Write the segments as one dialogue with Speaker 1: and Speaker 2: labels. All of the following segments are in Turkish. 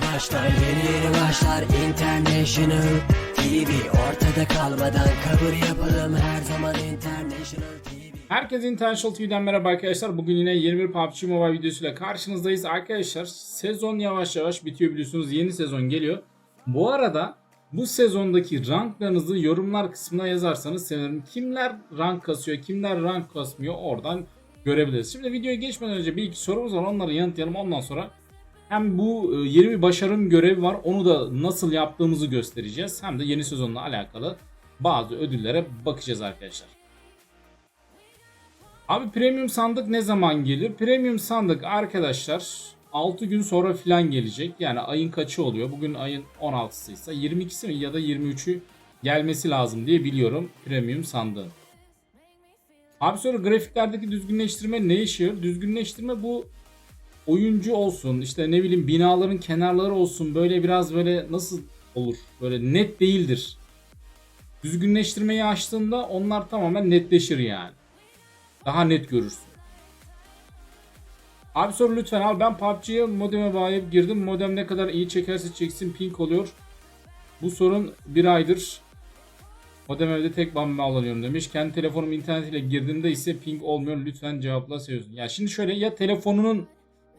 Speaker 1: başlar Yeni yeni başlar International TV Ortada kalmadan kabul yapalım Her zaman International TV
Speaker 2: Herkese International TV'den merhaba arkadaşlar. Bugün yine 21 PUBG Mobile videosuyla karşınızdayız. Arkadaşlar sezon yavaş yavaş bitiyor biliyorsunuz. Yeni sezon geliyor. Bu arada bu sezondaki ranklarınızı yorumlar kısmına yazarsanız sevinirim. Kimler rank kasıyor, kimler rank kasmıyor oradan görebiliriz. Şimdi videoya geçmeden önce bir iki sorumuz var. Onları yanıtlayalım. Ondan sonra hem bu e, yeni bir başarım görevi var. Onu da nasıl yaptığımızı göstereceğiz. Hem de yeni sezonla alakalı bazı ödüllere bakacağız arkadaşlar. Abi premium sandık ne zaman gelir? Premium sandık arkadaşlar 6 gün sonra filan gelecek. Yani ayın kaçı oluyor? Bugün ayın 16'sı ise 22'si mi ya da 23'ü gelmesi lazım diye biliyorum premium sandığın. Abi sonra grafiklerdeki düzgünleştirme ne işe yarıyor? Düzgünleştirme bu oyuncu olsun işte ne bileyim binaların kenarları olsun böyle biraz böyle nasıl olur? Böyle net değildir. Düzgünleştirmeyi açtığında onlar tamamen netleşir yani. Daha net görürsün. Abi soru lütfen al ben PUBG'ye modeme bağlayıp girdim. Modem ne kadar iyi çekerse çeksin ping oluyor. Bu sorun bir aydır. Modem evde tek ben bağlanıyorum demiş. Kendi telefonum internetiyle girdiğimde ise ping olmuyor. Lütfen cevapla seviyorsun. Ya şimdi şöyle ya telefonunun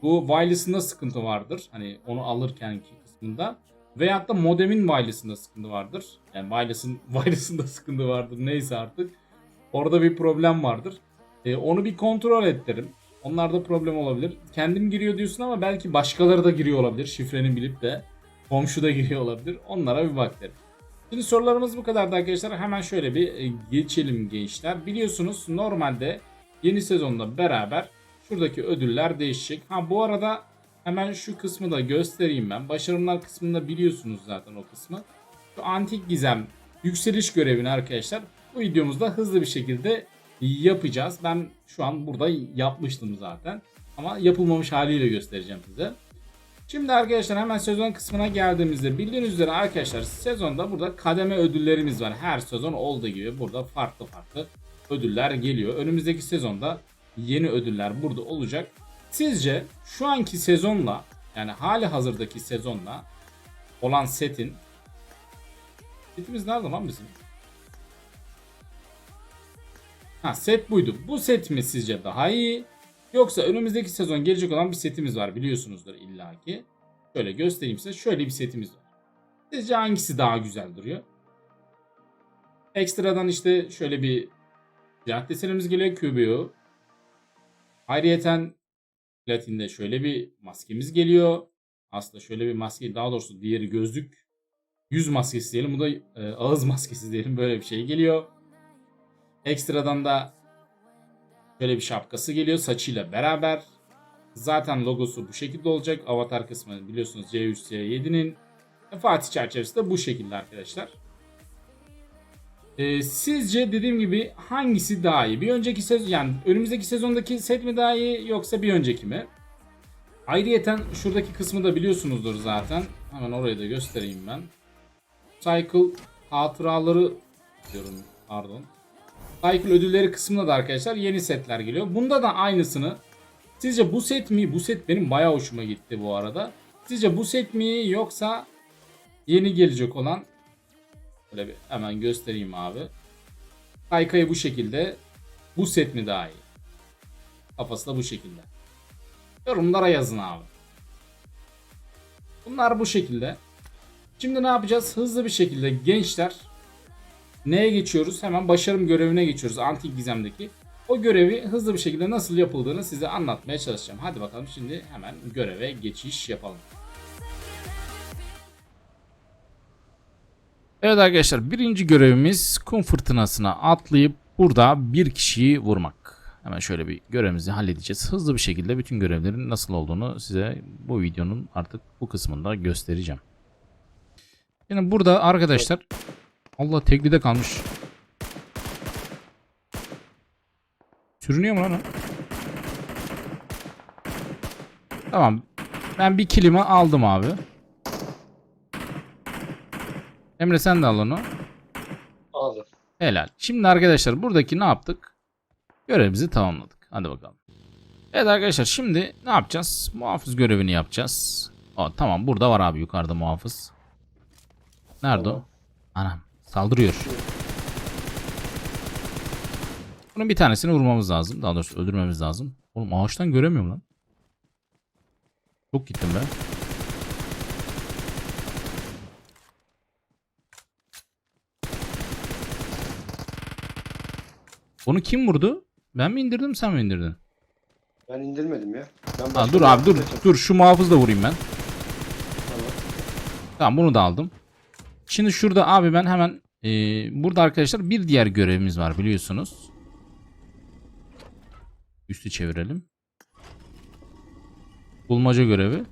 Speaker 2: bu wireless'ında sıkıntı vardır. Hani onu alırkenki kısmında. Veyahut da modemin wireless'ında sıkıntı vardır. Yani wireless'ın wireless'ında sıkıntı vardır. Neyse artık. Orada bir problem vardır. E, onu bir kontrol et derim. Onlarda problem olabilir. Kendim giriyor diyorsun ama belki başkaları da giriyor olabilir. Şifreni bilip de komşu da giriyor olabilir. Onlara bir bak derim. Şimdi sorularımız bu kadardı arkadaşlar. Hemen şöyle bir e, geçelim gençler. Biliyorsunuz normalde yeni sezonla beraber şuradaki ödüller değişecek. Ha bu arada hemen şu kısmı da göstereyim ben. Başarımlar kısmında biliyorsunuz zaten o kısmı. Şu antik gizem yükseliş görevini arkadaşlar bu videomuzda hızlı bir şekilde yapacağız. Ben şu an burada yapmıştım zaten. Ama yapılmamış haliyle göstereceğim size. Şimdi arkadaşlar hemen sezon kısmına geldiğimizde bildiğiniz üzere arkadaşlar sezonda burada kademe ödüllerimiz var. Her sezon olduğu gibi burada farklı farklı ödüller geliyor. Önümüzdeki sezonda yeni ödüller burada olacak. Sizce şu anki sezonla yani hali hazırdaki sezonla olan setin setimiz nerede lan bizim? Ha set buydu. Bu set mi sizce daha iyi? Yoksa önümüzdeki sezon gelecek olan bir setimiz var biliyorsunuzdur illaki. Şöyle göstereyim size. Şöyle bir setimiz var. Sizce hangisi daha güzel duruyor? Ekstradan işte şöyle bir silah desenimiz geliyor. QBO. Ayrıyeten platinde şöyle bir maskemiz geliyor. Aslında şöyle bir maske daha doğrusu diğeri gözlük. Yüz maskesi diyelim. Bu da e, ağız maskesi diyelim. Böyle bir şey geliyor. Ekstradan da şöyle bir şapkası geliyor saçıyla beraber. Zaten logosu bu şekilde olacak. Avatar kısmı biliyorsunuz C3C7'nin. Fatih çerçevesi de bu şekilde arkadaşlar. Ee, sizce dediğim gibi hangisi daha iyi? Bir önceki sezon yani önümüzdeki sezondaki set mi daha iyi yoksa bir önceki mi? Ayrıyeten şuradaki kısmı da biliyorsunuzdur zaten. Hemen orayı da göstereyim ben. Cycle hatıraları diyorum pardon. Cycle ödülleri kısmında da arkadaşlar yeni setler geliyor. Bunda da aynısını. Sizce bu set mi? Bu set benim bayağı hoşuma gitti bu arada. Sizce bu set mi yoksa yeni gelecek olan Böyle bir hemen göstereyim abi. Kaykayı bu şekilde. Bu set mi daha iyi? Kafası da bu şekilde. Yorumlara yazın abi. Bunlar bu şekilde. Şimdi ne yapacağız? Hızlı bir şekilde gençler Neye geçiyoruz? Hemen başarım görevine geçiyoruz. Antik gizemdeki. O görevi hızlı bir şekilde nasıl yapıldığını size anlatmaya çalışacağım. Hadi bakalım şimdi hemen göreve geçiş yapalım. Evet arkadaşlar birinci görevimiz kum fırtınasına atlayıp burada bir kişiyi vurmak. Hemen şöyle bir görevimizi halledeceğiz. Hızlı bir şekilde bütün görevlerin nasıl olduğunu size bu videonun artık bu kısmında göstereceğim. Şimdi burada arkadaşlar Allah teklide kalmış. Sürünüyor mu lan o? Tamam. Ben bir kilimi aldım abi. Emre sen de al onu.
Speaker 3: Aldım.
Speaker 2: Helal. Şimdi arkadaşlar buradaki ne yaptık? Görevimizi tamamladık. Hadi bakalım. Evet arkadaşlar şimdi ne yapacağız? Muhafız görevini yapacağız. Aa, tamam burada var abi yukarıda muhafız. Nerede
Speaker 3: Tamam.
Speaker 2: o? Anam saldırıyor. Bunun bir tanesini vurmamız lazım. Daha doğrusu öldürmemiz lazım. Oğlum ağaçtan göremiyorum lan. Çok gittim be. Onu kim vurdu? Ben mi indirdim sen mi indirdin?
Speaker 3: Ben indirmedim ya. Ben
Speaker 2: Ha,
Speaker 3: başka
Speaker 2: dur
Speaker 3: bir
Speaker 2: abi dur
Speaker 3: yapmaya
Speaker 2: dur şu muhafızı da vurayım ben.
Speaker 3: Tamam.
Speaker 2: Tamam bunu da aldım. Şimdi şurada abi ben hemen e, burada arkadaşlar bir diğer görevimiz var biliyorsunuz. Üstü çevirelim. Bulmaca görevi.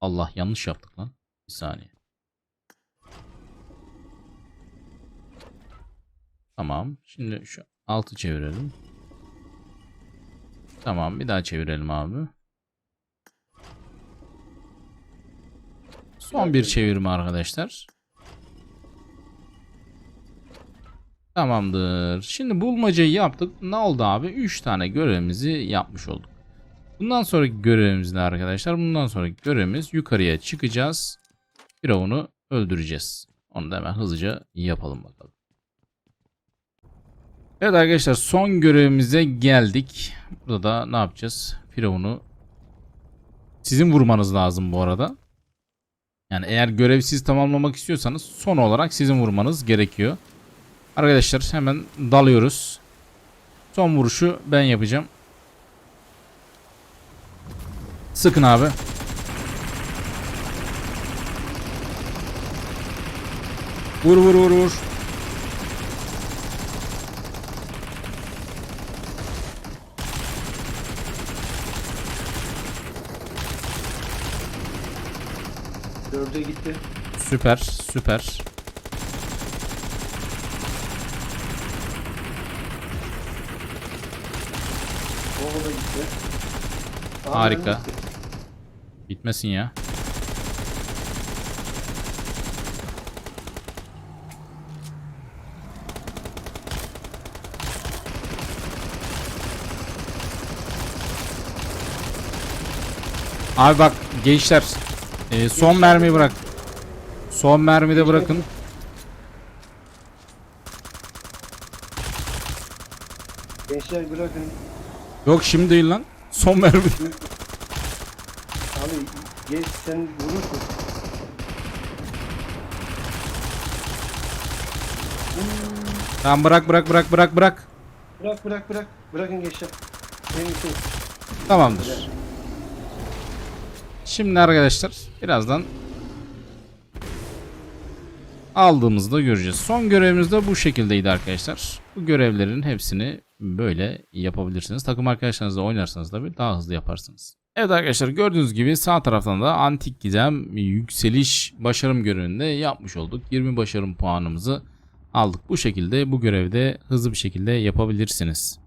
Speaker 2: Allah yanlış yaptık lan. Bir saniye. Tamam. Şimdi şu altı çevirelim. Tamam bir daha çevirelim abi. Son bir çevirme arkadaşlar. Tamamdır. Şimdi bulmacayı yaptık. Ne oldu abi? 3 tane görevimizi yapmış olduk. Bundan sonraki görevimiz ne arkadaşlar? Bundan sonraki görevimiz yukarıya çıkacağız. Firavun'u öldüreceğiz. Onu da hemen hızlıca yapalım bakalım. Evet arkadaşlar son görevimize geldik. Burada da ne yapacağız? Firavun'u sizin vurmanız lazım bu arada. Yani eğer görevsiz tamamlamak istiyorsanız son olarak sizin vurmanız gerekiyor. Arkadaşlar hemen dalıyoruz. Son vuruşu ben yapacağım. Sıkın abi. Vur vur vur vur.
Speaker 3: Dörde gitti.
Speaker 2: Süper süper.
Speaker 3: O da gitti. Aa,
Speaker 2: Harika.
Speaker 3: gitti.
Speaker 2: Bitmesin ya. Abi bak gençler e, son mermi bırak. Son mermi de bırakın.
Speaker 3: Gençler bırakın.
Speaker 2: Yok şimdi değil lan. Son mermi.
Speaker 3: Abi geç sen vurursun.
Speaker 2: Tamam bırak bırak bırak bırak bırak.
Speaker 3: Bırak bırak bırak. Bırakın gençler. Benim için.
Speaker 2: Tamamdır. Şimdi arkadaşlar birazdan aldığımızda göreceğiz. Son görevimiz de bu şekildeydi arkadaşlar. Bu görevlerin hepsini böyle yapabilirsiniz. Takım arkadaşlarınızla oynarsanız tabii daha hızlı yaparsınız. Evet arkadaşlar gördüğünüz gibi sağ taraftan da antik gizem yükseliş başarım görevinde yapmış olduk. 20 başarım puanımızı aldık. Bu şekilde bu görevde hızlı bir şekilde yapabilirsiniz.